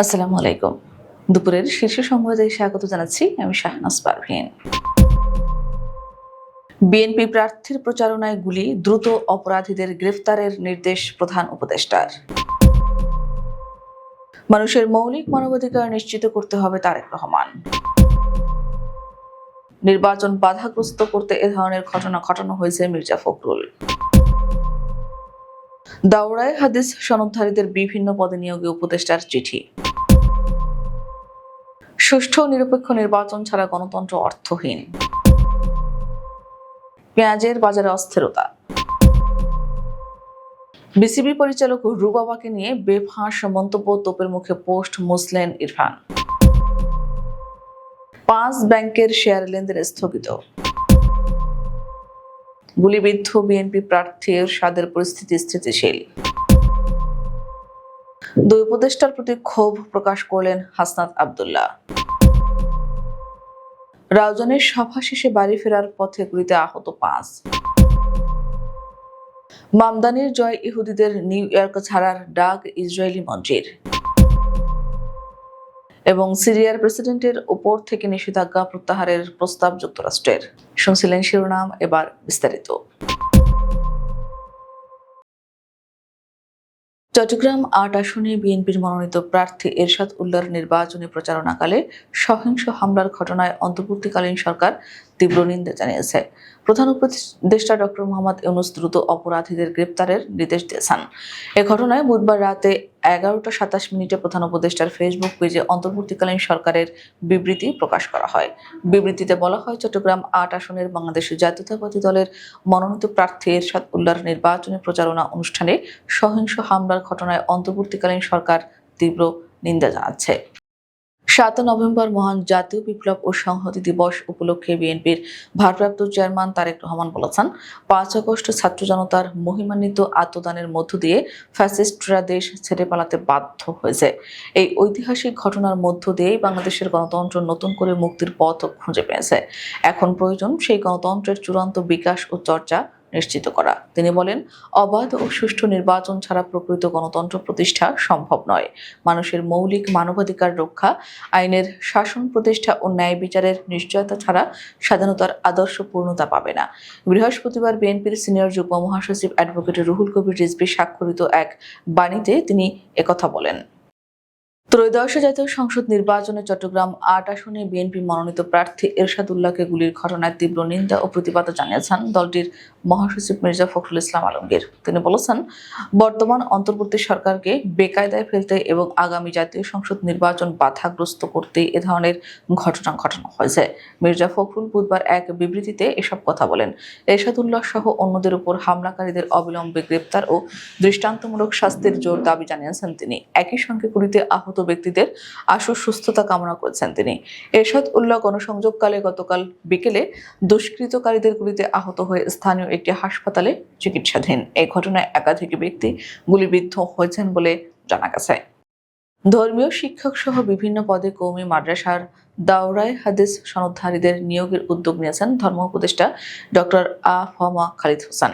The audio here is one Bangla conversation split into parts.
আসসালামু আলাইকুম। দুপুরের শীর্ষ সংবাদে স্বাগত জানাচ্ছি আমি শাহনাজ পারভিন। বিএনপি প্রার্থীর প্রচারণায় গুলি, দ্রুত অপরাধীদের গ্রেফতারের নির্দেশ প্রধান উপদেষ্টার। মানুষের মৌলিক মানবাধিকার নিশ্চিত করতে হবে তারেক রহমান। নির্বাচন বাধাগ্রস্ত করতে এ ধরনের ঘটনা ঘটানো হয়েছে মির্জা ফখরুল। দাওরায় হাদিস সনদধারীদের বিভিন্ন পদে নিয়োগে উপদেষ্টার চিঠি। সুষ্ঠু নিরপেক্ষ নির্বাচন ছাড়া গণতন্ত্র অর্থহীন। পেঁয়াজের বাজারে অস্থিরতা। বিসিবি পরিচালক রুবাবাকে নিয়ে বেফাঁস মন্তব্য তোপের মুখে পোস্ট মুসলেন ইরফান। পাঁচ ব্যাংকের শেয়ার লেনদেন স্থগিত। গুলিবিদ্ধ বিএনপি প্রার্থীর স্বাদের পরিস্থিতি স্থিতিশীল। দুই উপদেষ্টার প্রতি ক্ষোভ প্রকাশ করলেন হাসনাত আবদুল্লাহ। রাউজানের সভা শেষে বাড়ি ফেরার পথে গুলিতে আহত পাঁচ। মামদানির জয় ইহুদিদের নিউ ইয়র্ক ছাড়ার ডাক ইসরায়েলি মন্ত্রীর এবং সিরিয়ার প্রেসিডেন্টের উপর থেকে নিষেধাজ্ঞা প্রত্যাহারের প্রস্তাব যুক্তরাষ্ট্রের। শুনছিলেন শিরোনাম, এবার বিস্তারিত। চট্টগ্রাম আট আসনে বিএনপির মনোনীত প্রার্থী এরশাদ উল্লার নির্বাচনী প্রচারণাকালে সহিংস হামলার ঘটনায় অন্তর্বর্তীকালীন সরকার তীব্র নিন্দা জানিয়েছে। প্রধান উপদেষ্টা ডক্টর মোহাম্মদ ইউনুস দ্রুত অপরাধীদের গ্রেপ্তারের নির্দেশ দিয়েছেন। এ ঘটনায় বুধবার রাতে এগারোটা সাতাশ মিনিটে প্রধান উপদেষ্টার ফেসবুক পেজে অন্তর্বর্তীকালীন সরকারের বিবৃতি প্রকাশ করা হয়। বিবৃতিতে বলা হয়, চট্টগ্রাম আট আসনের বাংলাদেশ জাতীয়তাবাদী দলের মনোনীত প্রার্থী এরশাদ উল্লাহর নির্বাচনী প্রচারণা অনুষ্ঠানে সহিংস হামলার ঘটনায় অন্তর্বর্তীকালীন সরকার তীব্র নিন্দা জানাচ্ছে। সাত নভেম্বর মহান জাতীয় বিপ্লব ও সংহতি দিবস উপলক্ষে বিএনপির ভারপ্রাপ্ত চেয়ারম্যান তারেক রহমান বলেছেন, পাঁচ আগস্ট ছাত্র জনতার মহিমান্বিত আত্মদানের মধ্য দিয়ে ফ্যাসিস্টরা দেশ ছেড়ে পালাতে বাধ্য হয়েছে। এই ঐতিহাসিক ঘটনার মধ্য দিয়েই বাংলাদেশের গণতন্ত্র নতুন করে মুক্তির পথ খুঁজে পেয়েছে। এখন প্রয়োজন সেই গণতন্ত্রের চূড়ান্ত বিকাশ ও চর্চা নিশ্চিত করা। তিনি বলেন, অবাধ ও সুষ্ঠু নির্বাচন ছাড়া প্রকৃত গণতন্ত্র প্রতিষ্ঠা সম্ভব নয়। মানুষের মৌলিক মানবাধিকার রক্ষা, আইনের শাসন প্রতিষ্ঠা ও ন্যায় বিচারের নিশ্চয়তা ছাড়া স্বাধীনতার আদর্শ পূর্ণতা পাবে না। বৃহস্পতিবার বিএনপির সিনিয়র যুগ্ম মহাসচিব অ্যাডভোকেট রুহুল কবির রিজভি স্বাক্ষরিত এক বাণীতে তিনি একথা বলেন। ত্রয়োদশ জাতীয় সংসদ নির্বাচনে চট্টগ্রাম আট আসনে বিএনপি মনোনীত প্রার্থী এরশাদ উল্লাহকে গুলির ঘটনায় তীব্র নিন্দা ও প্রতিবাদ জানিয়েছেন দলটির মহাসচিব মির্জা ফখরুল ইসলাম আলমগীর। তিনি বলেছেন, বর্তমান অন্তর্বর্তী সরকারকে বেকায়দায় ফেলতে এবং আগামী জাতীয় সংসদ নির্বাচন বাধাগ্রস্ত করতে এ ধরনের ঘটনা ঘটানো হয়েছে। মির্জা ফখরুল বুধবার এক বিবৃতিতে এসব কথা বলেন। এরশাদ উল্লাহ সহ অন্যদের উপর হামলাকারীদের অবিলম্বে গ্রেপ্তার ও দৃষ্টান্তমূলক শাস্তির জোর দাবি জানিয়েছেন তিনি। একই সঙ্গে গুলিতে আহত ব্যক্তিদের আশু সুস্থতা কামনা করেছেন তিনি। এরশাদ উল্লাহ গণসংযোগকালে গতকাল বিকেলে দুষ্কৃতকারীদের গুলিতে আহত হয়ে স্থানীয় একটি হাসপাতালে চিকিৎসাধীন। এই ঘটনায় একাধিক ব্যক্তি গুলিবিদ্ধ হয়েছেন বলে জানা গেছে। ধর্মীয় শিক্ষক সহ বিভিন্ন পদে কৌমি মাদ্রাসার দাওরায় হাদিস সনদধারীদের নিয়োগের উদ্যোগ নিয়েছেন ধর্ম উপদেষ্টা ডক্টর আ ফমা খালিদ হোসেন।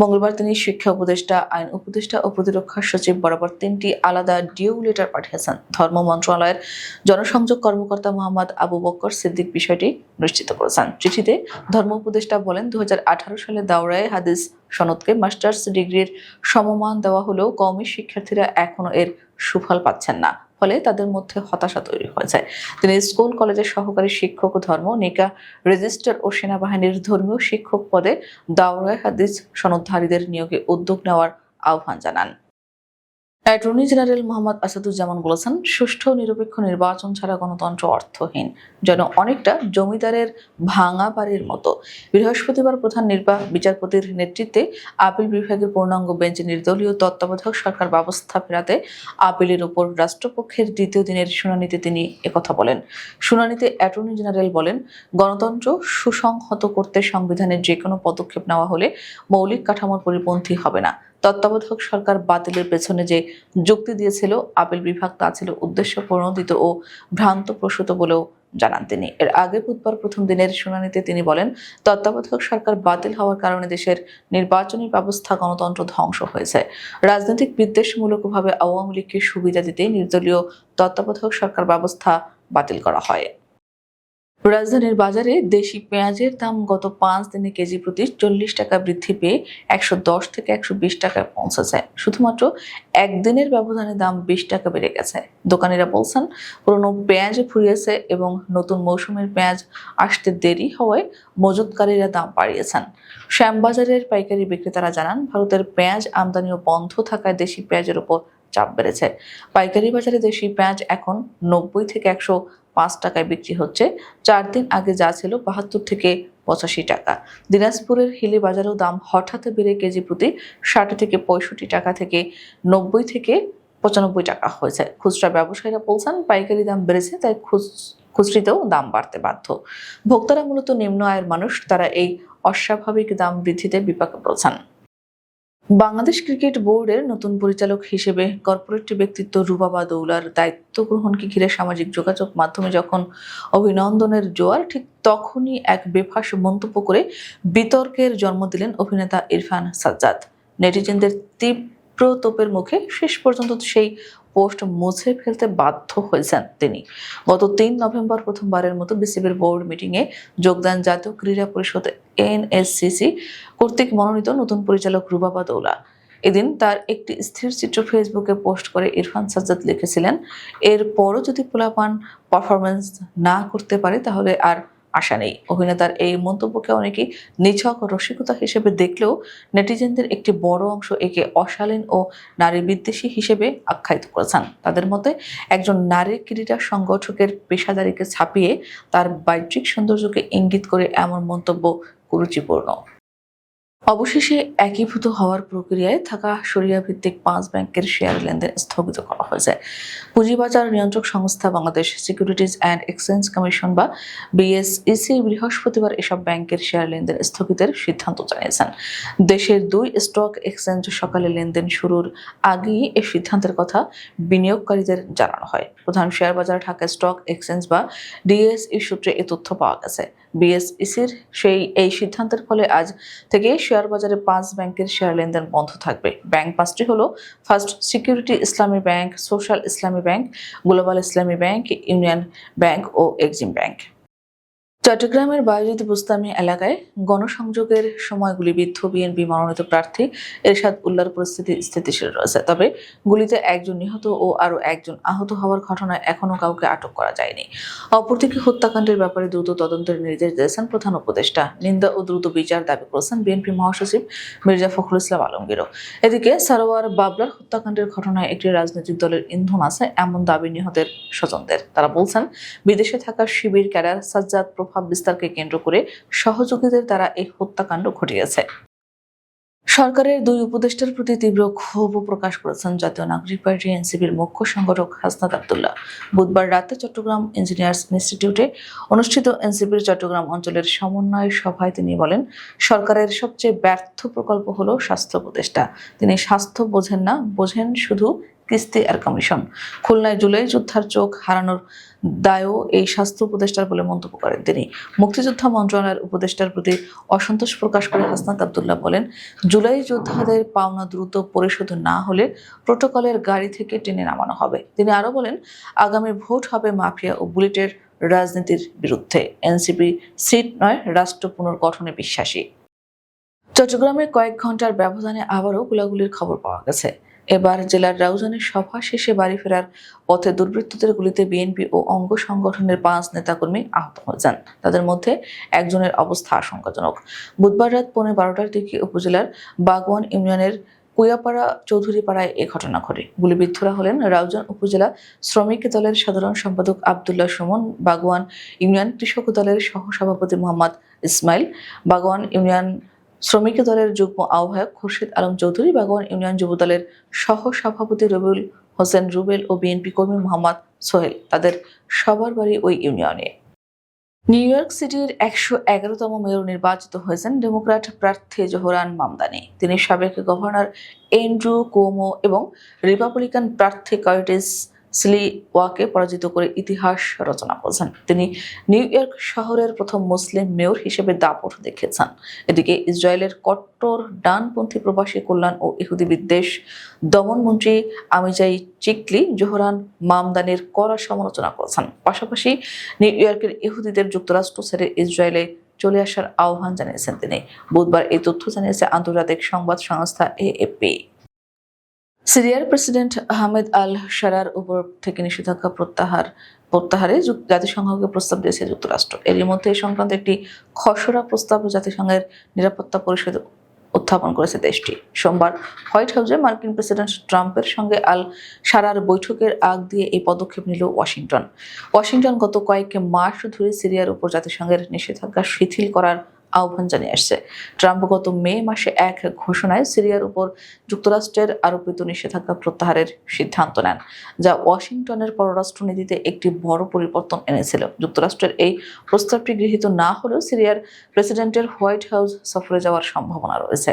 মঙ্গলবার তিনি শিক্ষা উপদেষ্টা, আইন উপদেষ্টা ও প্রতিরক্ষা সচিব বরাবর তিনটি আলাদা ডিউ লেটার পাঠিয়েছেন। ধর্ম মন্ত্রণালয়ের জনসংযোগ কর্মকর্তা মোহাম্মদ আবু বক্কর সিদ্দিক বিষয়টি নিশ্চিত করেছেন। চিঠিতে ধর্ম উপদেষ্টা বলেন দু হাজার আঠারো সালে দাওরায় হাদিস সনদকে মাস্টার্স ডিগ্রির সমমান দেওয়া হলেও কওমি শিক্ষার্থীরা এখনও এর সুফল পাচ্ছেন না। ফলে তাদের মধ্যে হতাশা তৈরি হয়ে যায়। তিনি স্কুল, কলেজের সহকারী শিক্ষক ধর্ম, নিকা রেজিস্টার ও সেনাবাহিনীর ধর্মীয় শিক্ষক পদে দাওরায় হাদিস সনদধারীদের নিয়োগে উদ্যোগ নেওয়ার আহ্বান জানান। অ্যাটর্নি জেনারেল মোহাম্মদ আসাদুজ্জামান বলেছেন, সুষ্ঠু নিরপেক্ষ নির্বাচন ছাড়া গণতন্ত্র অর্থহীন, যেন অনেকটা জমিদারের ভাঙা বাড়ির মতো। বৃহস্পতিবার প্রধান নির্বাহ বিচারপতির নেতৃত্বে আপিল বিভাগের পূর্ণাঙ্গ বেঞ্চে, নির্দলীয় তত্ত্বাবধায়ক সরকার ব্যবস্থা ফেরাতে আপিলের উপর রাষ্ট্রপক্ষের দ্বিতীয় দিনের শুনানিতে তিনি একথা বলেন। শুনানিতে অ্যাটর্নি জেনারেল বলেন, গণতন্ত্র সুসংহত করতে সংবিধানের যে কোনো পদক্ষেপ নেওয়া হলে মৌলিক কাঠামোর পরিপন্থী হবে না। তত্ত্বাবধায়ক সরকার বাতিলের পেছনে যে যুক্তি দিয়েছিল, আপিল বিভাগ তা ছিল উদ্দেশ্য প্রণোদিত ও ভ্রান্ত প্রসূত বলেও জানান তিনি। এর আগে বুধবার প্রথম দিনের শুনানিতে তিনি বলেন, তত্ত্বাবধায়ক সরকার বাতিল হওয়ার কারণে দেশের নির্বাচনী ব্যবস্থা গণতন্ত্র ধ্বংস হয়েছে। রাজনৈতিক বিদ্বেষমূলকভাবে আওয়ামী লীগকে সুবিধা দিতে নির্দলীয় তত্ত্বাবধায়ক সরকার ব্যবস্থা বাতিল করা হয়। রাজধানীর বাজারে দেশি পেঁয়াজের দাম গত পাঁচ দিনে কেজি প্রতি চল্লিশ টাকা বৃদ্ধি পেয়ে একশো দশ থেকে একশো বিশ টাকায় পৌঁছেছে। শুধুমাত্র একদিনের ব্যবধানে দাম বিশ টাকা বেড়ে গেছে। দোকানিরা বলছেন, পুরনো পেঁয়াজ ফুরিয়েছে এবং নতুন মৌসুমের পেঁয়াজ আসতে দেরি হওয়ায় মজুতকারীরা দাম বাড়িয়েছেন। শ্যামবাজারের পাইকারি বিক্রেতারা জানান, ভারতের পেঁয়াজ আমদানিও বন্ধ থাকায় দেশি পেঁয়াজের উপর চাপ বেড়েছে। পাইকারি বাজারে দেশি পেঁয়াজ এখন নব্বই থেকে একশো পাঁচ টাকায় বিক্রি হচ্ছে। চার দিন আগে যা ছিল বাহাত্তর থেকে পঁচাশি টাকা। দিনাজপুরের হিলি বাজারেও দাম হঠাৎ বেড়ে কেজি প্রতি ষাট থেকে পঁয়ষট্টি টাকা থেকে নব্বই থেকে পঁচানব্বই টাকা হয়েছে। খুচরা ব্যবসায়ীরা বলছেন, পাইকারি দাম বেড়েছে, তাই খুচ- খুচরিতেও দাম বাড়তে বাধ্য। ভোক্তারা মূলত নিম্ন আয়ের মানুষ, তারা এই অস্বাভাবিক দাম বৃদ্ধিতে বিপাকে পড়েছেন। বাংলাদেশ ক্রিকেট বোর্ডের নতুন পরিচালক হিসেবে কর্পোরেট ব্যক্তিত্ব রুবাবা দৌলার দায়িত্ব গ্রহণকে ঘিরে সামাজিক যোগাযোগ মাধ্যমে যখন অভিনন্দনের জোয়ার, ঠিক তখনই এক বেফাস মন্তব্য করে বিতর্কের জন্ম দিলেন অভিনেতা ইরফান সাজ্জাদ। নেটিজেনদের তীব্র তোপের মুখে শেষ পর্যন্ত সেই পোস্ট মুছে ফেলতে বাধ্য হয়েছেন তিনি। গত তিন নভেম্বর প্রথমবারের মতো বিসিবির বোর্ড মিটিংয়ে যোগদান জাতীয় ক্রীড়া পরিষদ এনএসসিসি কর্তৃক মনোনীত নতুন পরিচালক রুবাবা দৌলা। এদিন তার একটি স্থির চিত্র ফেসবুকে পোস্ট করে ইরফান সাজ্জাদ লিখেছিলেন, এরপরও যদি পোলাপান পারফরমেন্স না করতে পারে তাহলে আর আশা নেই। অভিনেতার এই মন্তব্যকে অনেকেই নিছক রসিকতা হিসেবে দেখলেও নেটিজেনদের একটি বড় অংশ একে অশালীন ও নারী বিদ্বেষী হিসেবে আখ্যায়িত করেছেন। তাদের মতে, একজন নারী ক্রীড়া সংগঠকের পেশাদারিকে ছাপিয়ে তার বাহ্যিক সৌন্দর্যকে ইঙ্গিত করে এমন মন্তব্য কুরুচিপূর্ণ। অবশেষে একীভূত হওয়ার প্রক্রিয়ায় থাকা সরিয়া ভিত্তিক পাঁচ ব্যাংকের শেয়ার লেনদেন স্থগিত করা হয়েছে। পুঁজিবাজার নিয়ন্ত্রক সংস্থা Bangladesh securities and exchange commission বা বিএসইসি বৃহস্পতিবার এসব ব্যাংকের শেয়ার লেনদেন স্থগিতের সিদ্ধান্ত জানিয়েছেন। দেশের দুই স্টক এক্সচেঞ্জ সকালে লেনদেন শুরুর আগেই এ সিদ্ধান্তের কথা বিনিয়োগকারীদের জানানো হয়। প্রধান শেয়ার বাজার ঢাকা স্টক এক্সচেঞ্জ বা ডিএসই সূত্রে এ তথ্য পাওয়া গেছে। বিএসইসির সেই, এই সিদ্ধান্তের ফলে আজ থেকে শেয়ার বাজারে পাঁচ ব্যাংকের শেয়ার লেনদেন বন্ধ থাকবে। ব্যাংক পাঁচটি হলো first security Islami bank, social Islami bank, global Islami bank, union bank ও এক্সিম ব্যাংক। চট্টগ্রামের বায়ুজিৎ বুস্তামি এলাকায় গণসংযোগের সময় গুলিবিদ্ধ বিএনপি মনোনীত প্রার্থী এরশাদ উল্লার পরিস্থিতি স্থিতিশীল রয়েছে। তবে গুলিতে একজন নিহত ও আরও একজন আহত হওয়ার ঘটনায় এখনও কাউকে আটক করা যায়নি। অপরদিকে হত্যাকাণ্ডের ব্যাপারে দ্রুত তদন্তের নির্দেশ দিয়েছেন প্রধান উপদেষ্টা। নিন্দা ও দ্রুত বিচার দাবি করেছেন বিএনপি মহাসচিব মির্জা ফখরুল ইসলাম আলমগীরও। এদিকে সারোয়ার বাবলার হত্যাকাণ্ডের ঘটনায় একটি রাজনৈতিক দলের ইন্ধন আছে, এমন দাবি নিহতের স্বজনদের। তারা বলছেন, বিদেশে থাকা শিবির ক্যাডার সাজ্জাদ প্রভাব বিস্তারকে কেন্দ্র করে সহযোগীদের দ্বারা এই হত্যাকাণ্ড ঘটিয়েছে। সরকারের দুই উপদেষ্টার প্রতি তীব্র ক্ষোভ প্রকাশ করেছেন জাতীয় নাগরিক পার্টি এনসিপির মুখ্য সংগঠক হাসনাত আবদুল্লাহ। বুধবার রাতে চট্টগ্রাম ইঞ্জিনিয়ার্স ইনস্টিটিউটে অনুষ্ঠিত এনসিপির চট্টগ্রাম অঞ্চলের সমন্বয় সভায় তিনি বলেন, সরকারের সবচেয়ে ব্যর্থ প্রকল্প হল স্বাস্থ্য উপদেষ্টা তিনি স্বাস্থ্য বোঝেন না, বোঝেন শুধু কিস্তি আর কমিশন। খুলনায় জুলাই যোদ্ধার চোখ হারানোর দায়ও এই স্বাস্থ্য উপদেষ্টার বলে মন্তব্য করেন তিনি। মুক্তিযোদ্ধা মন্ত্রণালয়ের উপদেষ্টার প্রতি অসন্তোষ প্রকাশ করে হাসনাত আবদুল্লাহ বলেন, জুলাই যোদ্ধাদের পাওনা দ্রুত পরিশোধ না হলে প্রোটোকলের গাড়ি থেকে টেনে নামানো হবে। তিনি আরও বলেন, আগামী ভোট হবে মাফিয়া ও বুলেটের রাজনীতির বিরুদ্ধে। এনসিপি সিট নয়, রাষ্ট্র পুনর্গঠনে বিশ্বাসী। চট্টগ্রামে কয়েক ঘণ্টার ব্যবধানে আবারও গোলাগুলির খবর পাওয়া গেছে। এবার জেলার রাউজানের সভা শেষে বাড়ি ফেরার পথে দুর্বৃত্তদের গুলিতে বিএনপি ও অঙ্গ সংগঠনের পাঁচ নেতাকর্মী আহত যান। তাদের মধ্যে একজনের অবস্থা আশঙ্কাজনক। বুধবার রাত পৌনে বারোটার দিকে উপজেলার বাগওয়ান ইউনিয়নের কুয়াপাড়া চৌধুরীপাড়ায় এ ঘটনা ঘটে। গুলিবিদ্ধরা হলেন রাউজান উপজেলা শ্রমিক দলের সাধারণ সম্পাদক আবদুল্লাহ সুমন, বাগওয়ান ইউনিয়ন কৃষক দলের সহসভাপতি মোহাম্মদ ইসমাইল, বাগওয়ান ইউনিয়ন শ্রমিক দলের যুগ্ম আহ্বায়ক খুরশিদ আলম চৌধুরী বাগওয়ান ইউনিয়ন যুব দলের সহ সভাপতি রবিউল হোসেন রুবেল ও বিএনপি কর্মী মোহাম্মদ সোহেল তাদের সবার বাড়ি ওই ইউনিয়নে। নিউ ইয়র্ক সিটির একশো এগারোতম মেয়র নির্বাচিত হয়েছেন ডেমোক্র্যাট প্রার্থী জোহরান মামদানি। তিনি সাবেক গভর্নর এন্ড্রু কোমো এবং রিপাবলিকান প্রার্থী কার্টিস সিলিওয়াকে পরাজিত করে ইতিহাস রচনা করেছেন। তিনি নিউ ইয়র্ক শহরের প্রথম মুসলিম মেয়র হিসেবে দাপট দেখেছেন। এদিকে ইসরায়েলের কট্টর ডানপন্থী প্রবাসী কল্যাণ ও ইহুদি বিদ্বেষ দমনমন্ত্রী আমিজাই চিকলি জোহরান মামদানির কড়া সমালোচনা করেছেন। পাশাপাশি নিউ ইয়র্কের ইহুদিদের যুক্তরাষ্ট্র ছেড়ে ইসরায়েলে চলে আসার আহ্বান জানিয়েছেন তিনি। বুধবার এই তথ্য জানিয়েছে আন্তর্জাতিক সংবাদ সংস্থা এএপি। সিরিয়ার প্রেসিডেন্ট আহমেদ আল সারার উপর থেকে নিষেধাজ্ঞা প্রত্যাহার, প্রত্যাহারে জাতিসংঘকে প্রস্তাব দিয়েছে যুক্তরাষ্ট্র। এরই মধ্যে এই সংক্রান্ত একটি খসড়া প্রস্তাব জাতিসংঘের নিরাপত্তা পরিষদ উত্থাপন করেছে দেশটি। সোমবার হোয়াইট হাউসে মার্কিন প্রেসিডেন্ট ট্রাম্পের সঙ্গে আল সারার বৈঠকের আগ দিয়ে এই পদক্ষেপ নিল ওয়াশিংটন। ওয়াশিংটন গত কয়েক মাস ধরে সিরিয়ার উপর জাতিসংঘের নিষেধাজ্ঞা শিথিল করার আহ্বান জানিয়ে আসছে ট্রাম্প গত মে মাসে এক ঘোষণায় সিরিয়ার উপর যুক্তরাষ্ট্রের আরোপিত নিষেধাজ্ঞা প্রত্যাহারের সিদ্ধান্ত নেন, যা ওয়াশিংটনের পররাষ্ট্রনীতিতে একটি বড় পরিবর্তন এনেছিল। যুক্তরাষ্ট্রের এই প্রস্তাবটি গৃহীত না হলেও সিরিয়ার প্রেসিডেন্টের হোয়াইট হাউস সফরে যাওয়ার সম্ভাবনা রয়েছে।